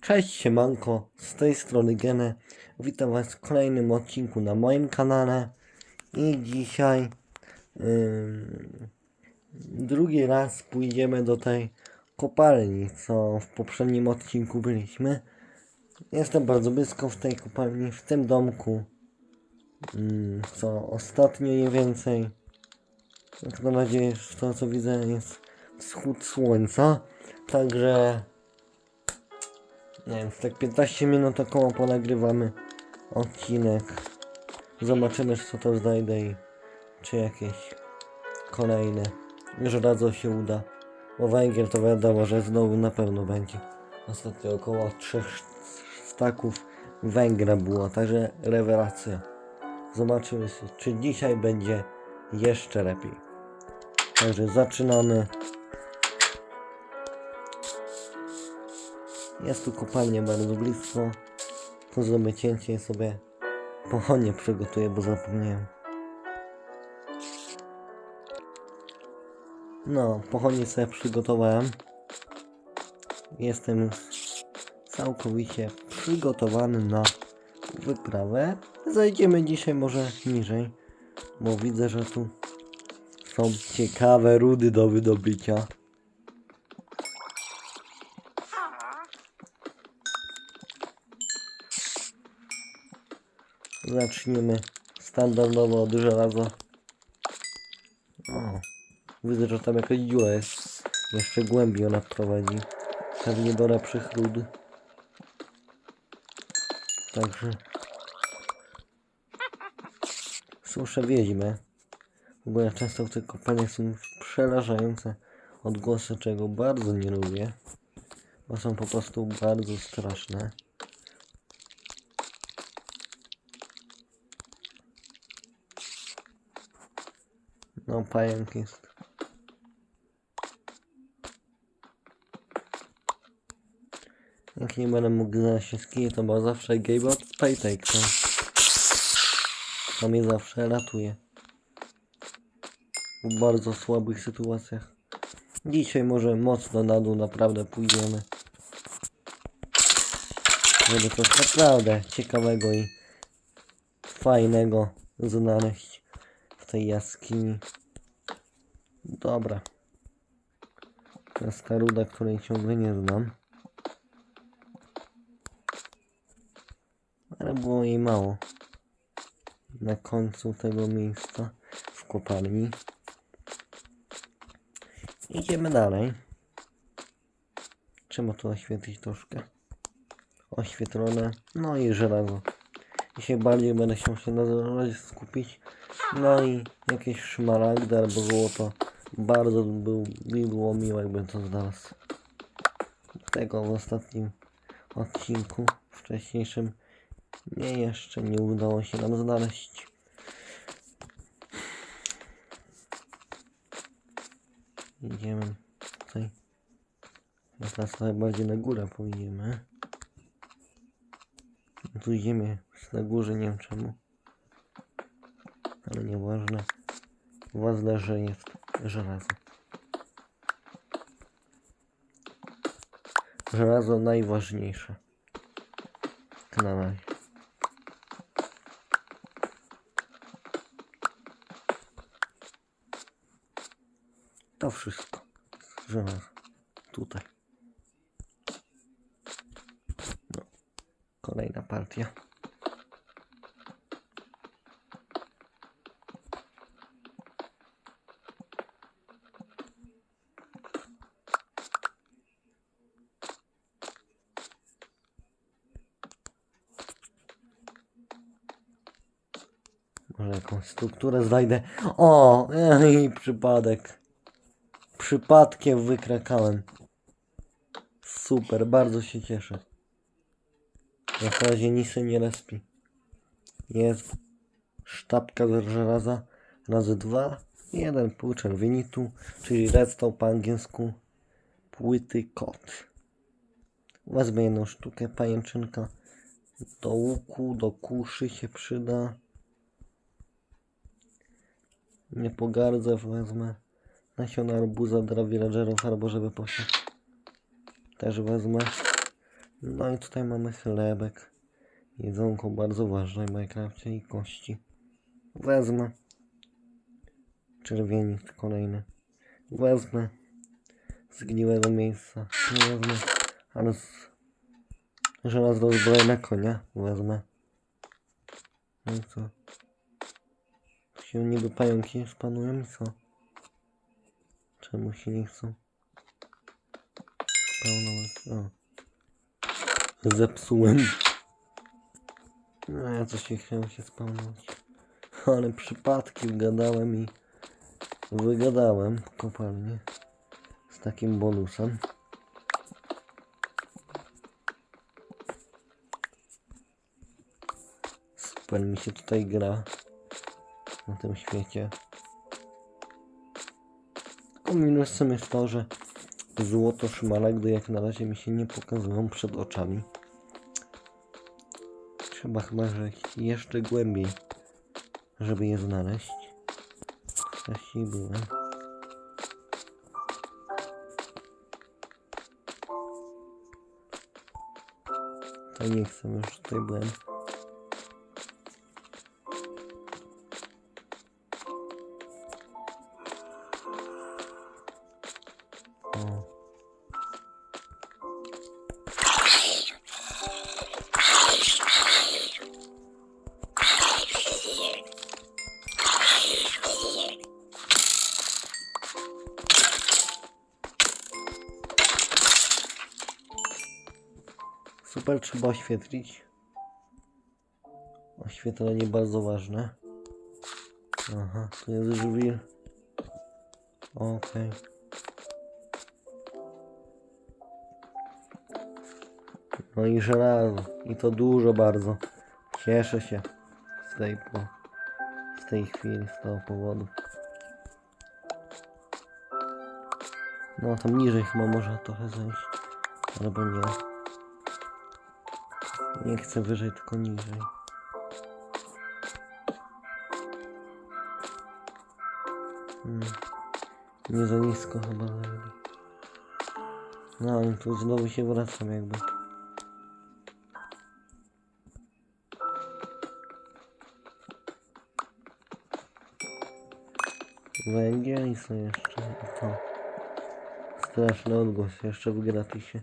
Cześć siemanko, z tej strony Gene. Witam was w kolejnym odcinku na moim kanale. I dzisiaj drugi raz pójdziemy do tej kopalni, co w poprzednim odcinku byliśmy. Jestem bardzo blisko w tej kopalni, w tym domku. Co ostatnio mniej więcej. Jak na razie to co widzę jest wschód słońca. Także nie wiem, tak 15 minut około ponagrywamy odcinek. Zobaczymy, co to znajdę i czy jakieś kolejne żelazo się uda. Bo węgiel to wiadomo, że znowu na pewno będzie. Ostatnio około 3 staków węgla było, także rewelacja. Zobaczymy, czy dzisiaj będzie jeszcze lepiej. Także zaczynamy. Jest tu kopalnia bardzo blisko. To zrobię cięcie i sobie pochodnie przygotuję, bo zapomniałem. No, pochodnie sobie przygotowałem. Jestem całkowicie przygotowany na wyprawę. Zajdziemy dzisiaj może niżej, bo widzę, że tu są ciekawe rudy do wydobycia. Zaczniemy standardowo od żelaza. O, widzę, że tam jakaś dziura jest. Jeszcze głębiej ona prowadzi. Pewnie do lepszych ród. Także... Słyszę wiedźmę. W ogóle często w tych kopalniach są przerażające odgłosy, czego bardzo nie lubię. Bo są po prostu bardzo straszne. No, pająk jest. Jak nie będę mógł znaleźć wszystkiego, to bo zawsze Gabe od Paytake, to mnie zawsze ratuje. W bardzo słabych sytuacjach. Dzisiaj może mocno na dół naprawdę pójdziemy. Żeby coś naprawdę ciekawego i fajnego znaleźć w tej jaskini. Dobra. To jest ta ruda, której ciągle nie znam. Ale było jej mało. Na końcu tego miejsca w kopalni. Idziemy dalej. Trzeba tu oświetlić troszkę. Oświetlone. No i żelazo. Dzisiaj bardziej będę chciał się na żelazie skupić. No i jakieś szmaragdy albo złoto. Bardzo był, mi było miło, jakbym to znalazł. Tego w ostatnim odcinku, wcześniejszym, nie jeszcze nie udało się nam znaleźć. Idziemy tutaj. Teraz trochę bardziej na górę pójdziemy. Tu idziemy na górze, nie wiem czemu. Ale nieważne. Ważne, że jest żelazo. Żelazo najważniejsze. Razie. To wszystko. Żelazo. Tutaj. No. Kolejna partia. Może jakąś strukturę znajdę. O, i przypadek. Przypadkiem wykrakałem. Super, bardzo się cieszę. Na razie nic się nie respi. Jest sztabka z żelaza razy dwa. Jeden pół czerwienitu, czyli redstone po angielsku. Płyty kot. Wezmę jedną sztukę pajęczynka. Do łuku, do kuszy się przyda. Nie pogardzę, wezmę nasiona arbuza dla villagerów albo żeby posiać. Też wezmę. No i tutaj mamy chlebek. Jedzonko bardzo ważne w Minecrafcie i kości. Wezmę. Czerwienic kolejny. Wezmę. Zgniłego miejsca. Nie wezmę. Ale z... Żelazno zbrojne konia. Wezmę. No i co? Się niby pająki spanują i co? Czemu się nie chcą? Spawnować. O. Zepsułem. No ja coś nie chciałem się spawnować. Ale przypadkiem gadałem i wygadałem w kopalni z takim bonusem. Super mi się tutaj gra na tym świecie. Tylko minusem jest to, że złoto szmaragdy jak na razie mi się nie pokazują przed oczami. Trzeba chyba wejść jeszcze głębiej, żeby je znaleźć. Wcześniej byłem. To nie chcę, już tutaj byłem. Trzeba oświetlić. Oświetlenie bardzo ważne. Aha, tu jest żwir. Okej. No i żelazo. I to dużo bardzo. Cieszę się z tej, po, z tej chwili, z tego powodu. No tam niżej chyba można trochę zejść. Albo nie. Nie chcę wyżej, tylko niżej. Hmm. Nie za nisko chyba zajęli. No i tu znowu się wracam jakby. Węgiel i co jeszcze? To. Straszny odgłos jeszcze w gratisie.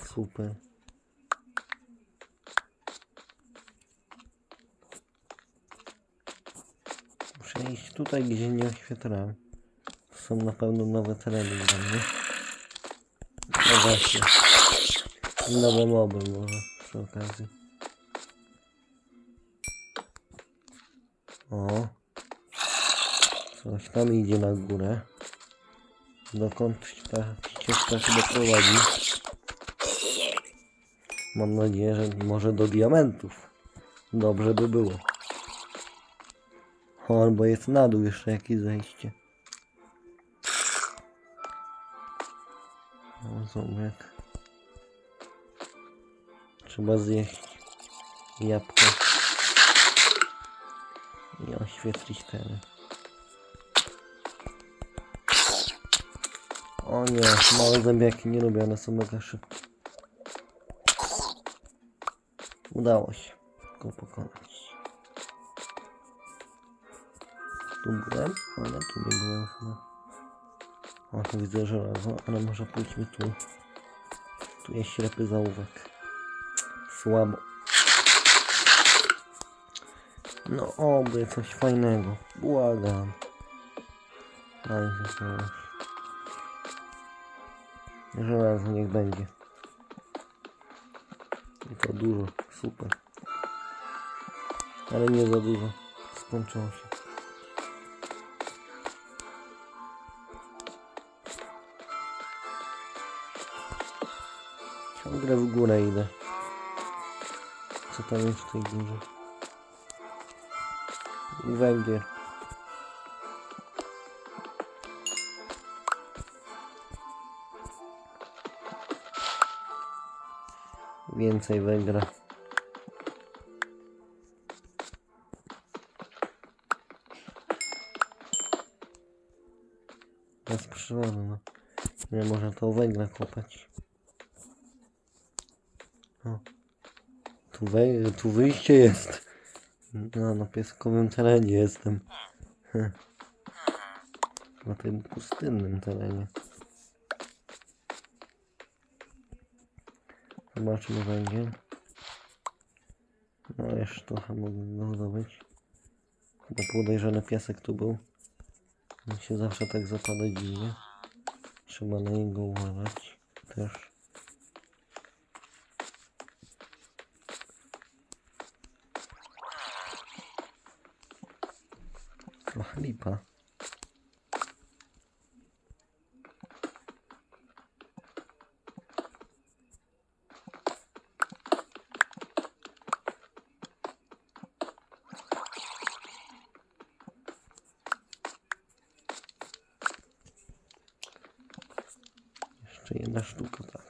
Super. Tutaj, gdzie nie oświetlałem. Są na pewno nowe tereny dla mnie. No właśnie. Nowe moby może przy okazji. O. Coś tam idzie na górę. Dokąd ta ścieżka się doprowadzi? Mam nadzieję, że może do diamentów. Dobrze by było. O, albo jest na dół jeszcze jakieś zejście. O, ząbek. Trzeba zjeść jabłko. I oświetlić teren. O nie, małe zębiaki nie lubię, one są mega szybkie. Udało się go pokonać. Tu byłem, ale tu nie byłem chyba. O, tu widzę żelazo, ale może pójdźmy tu. Tu jest ślepy zaułek. Słabo. No oby coś fajnego. Błagam. Dajcie coś. Żelazo niech będzie. I to dużo, super. Ale nie za dużo. Skończyło się. Ciągle w górę idę. Co tam jest w tej górze? Węgiel. Więcej węgla. Bez przyrody, no. Nie można to węgla kopać. Tu, wej- tu wyjście jest. No, na pieskowym terenie jestem. Na tym pustynnym terenie. Zobaczmy węgiel. No jeszcze trochę mogę zdobyć. Bo podejrzany piasek tu był. On się zawsze tak zapada dziwnie. Trzeba na niego uważać też. Trochę lipa. Jeszcze jedna sztuka, tak.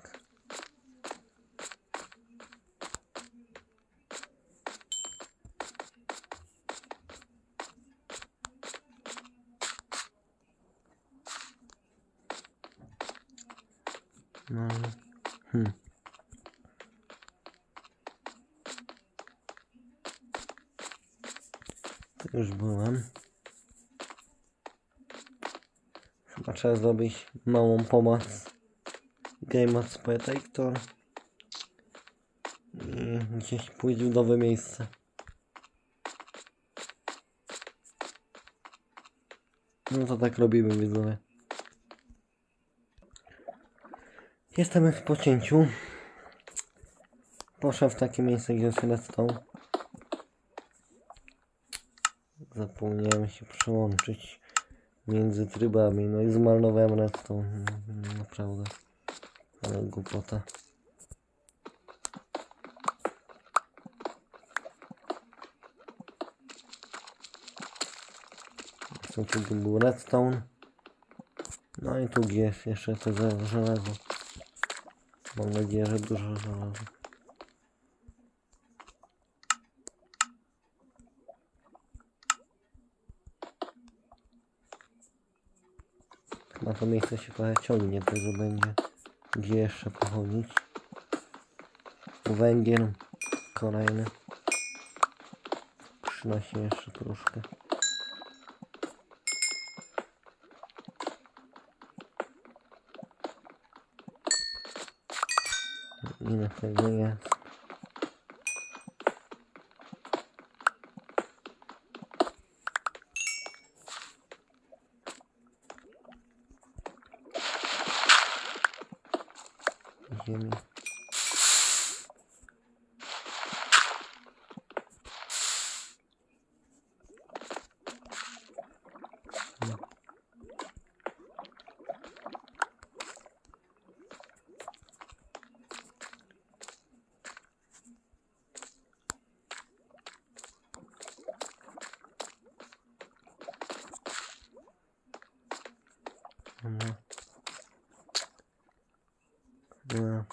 No. Hmm. To już byłem. Chyba trzeba zrobić małą pomoc. Game of Spectator. I gdzieś pójść w nowe miejsce. No to tak robimy widzowie. Jestem już po cięciu. Poszedł w takie miejsce, gdzie się redstone. Zapomniałem się przełączyć między trybami, no i zmarnowałem redstone. Mm, Naprawdę. Ale głupota. Co tu był redstone. No i tu jest jeszcze to żelazo. Mam nadzieję, że dużo żelaza. Na to miejsce się trochę ciągnie, tego będzie gdzie jeszcze pochodzić. Węgiel kolejny. Przynosi jeszcze troszkę. Ile tego jest? Ziemi. No. No.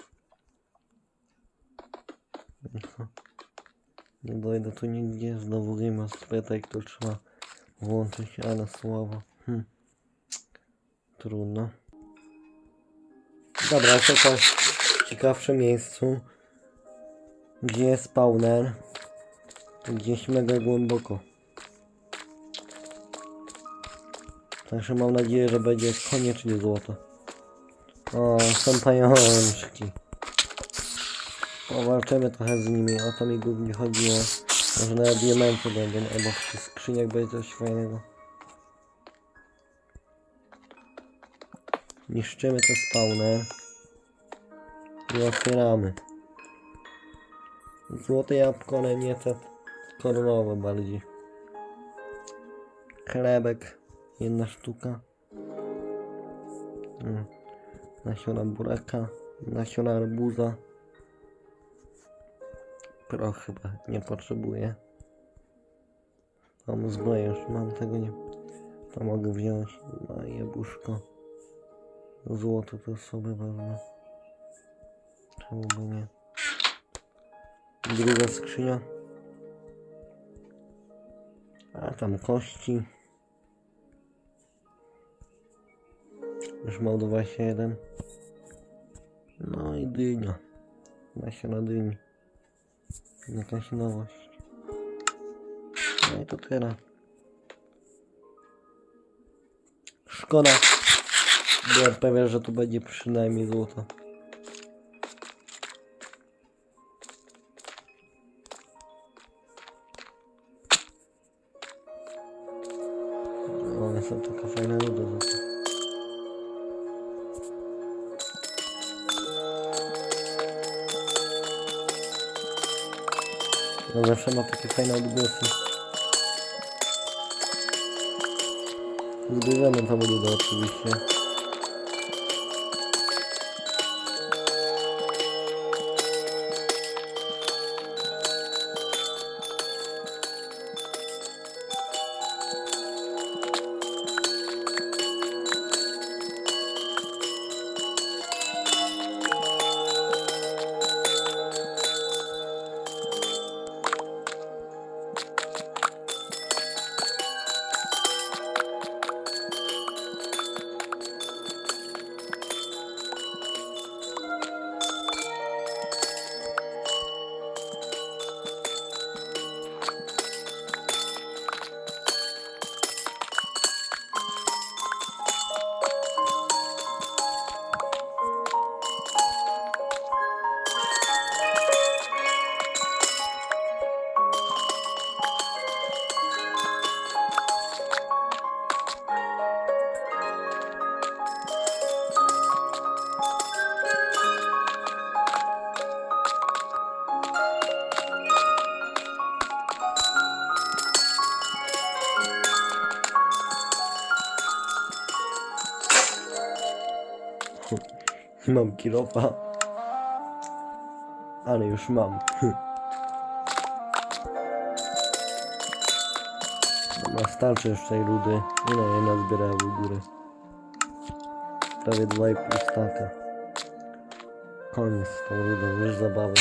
I co? Nie dojdę tu nigdzie, znowu Game of Spectator to trzeba włączyć, ale słabo. Hm. Trudno. Dobra, czekaj w ciekawszym miejscu. Gdzie jest spawner? Gdzieś mega głęboko. Także mam nadzieję, że będzie koniecznie złoto. O, są pajączki. Powalczymy trochę z nimi, o to mi głównie chodziło. Może nawet diamenty będą, albo w skrzyniach będzie coś fajnego. Niszczymy te spawner. I otwieramy. Złote jabłko, ale nie te koronowe bardziej. Chlebek. Jedna sztuka. Mm. Nasiona buraka. Nasiona arbuza. Proch chyba nie potrzebuję. Mam zbroję już, mam tego nie. To mogę wziąć. I jabłuszko. Złoto to sobie wezmę. Czemu by nie? Druga skrzynia. A tam kości. Już mam 21. No i dynia. Na środyni. Jakaś nowość. No i to tyle. Szkoda. Byłem pewien, że tu będzie przynajmniej złoto. Zawsze ma takie fajne odgłosy. Zbierzemy to ludę oczywiście. Mam kilofa. Ale już mam. Dobra, starczy już tej rudy. Ile jej nazbierałem u góry? Prawie 2,5 staka. Koniec z tą rudą, już zabawy.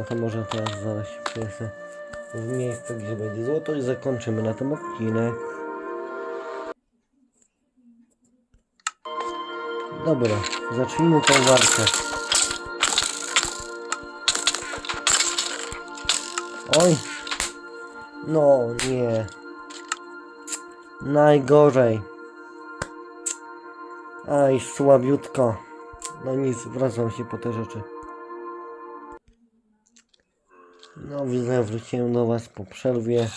A to może teraz zaraz się przenieszę w miejsce, gdzie będzie złoto i zakończymy na tym odcinek. Dobra, zacznijmy tą walkę. Oj! No nie. Najgorzej. Aj, słabiutko. No nic, wracam się po te rzeczy. No widzę, wróciłem do was po przerwie.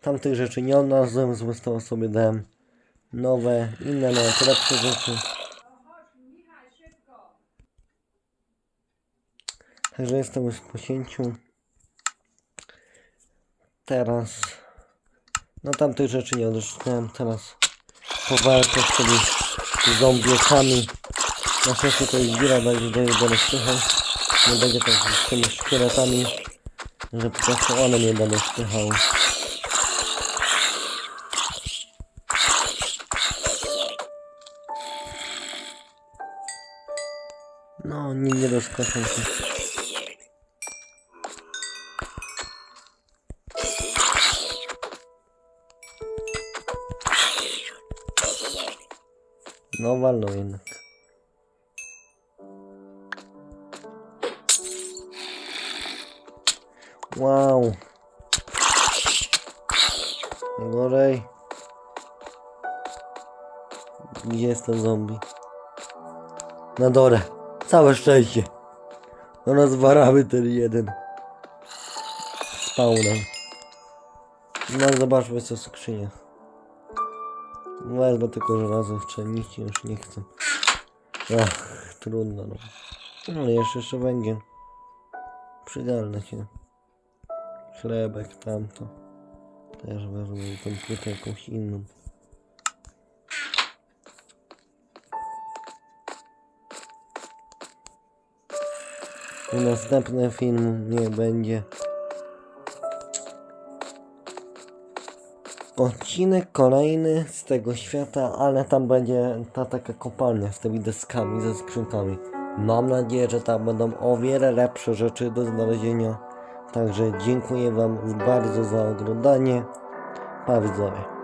Tamtych rzeczy nie odnalazłem, zostało sobie dałem nowe, inne, nawet lepsze rzeczy. Także jestem już po cięciu. Teraz... No tamtych rzeczy nie odrzuciłem, teraz po walce z tymi zombiekami. Na szczęście to jest gira, będzie do rozpychał. Nie będzie tak z tymi szkieletami że po prostu one mnie będą wpychały. No, nie, nie doskoczą się. No, walną. Wow. Gorzej. Gdzie jest ten zombie? Na dole. Całe szczęście. Rozwaramy ten jeden. Spawnem. No zobaczmy co w skrzyniach. Wezmę tylko żelazo w czynnici, już nie chcę. Ach, trudno no. No jeszcze, jeszcze węgiel. Przydalne się chlebek, tamto. Też wezmę tą płytę jakąś inną. I następny film nie będzie. Odcinek kolejny z tego świata, ale tam będzie ta taka kopalnia z tymi deskami, ze skrzynkami. Mam nadzieję, że tam będą o wiele lepsze rzeczy do znalezienia. Także dziękuję Wam bardzo za oglądanie. Pa.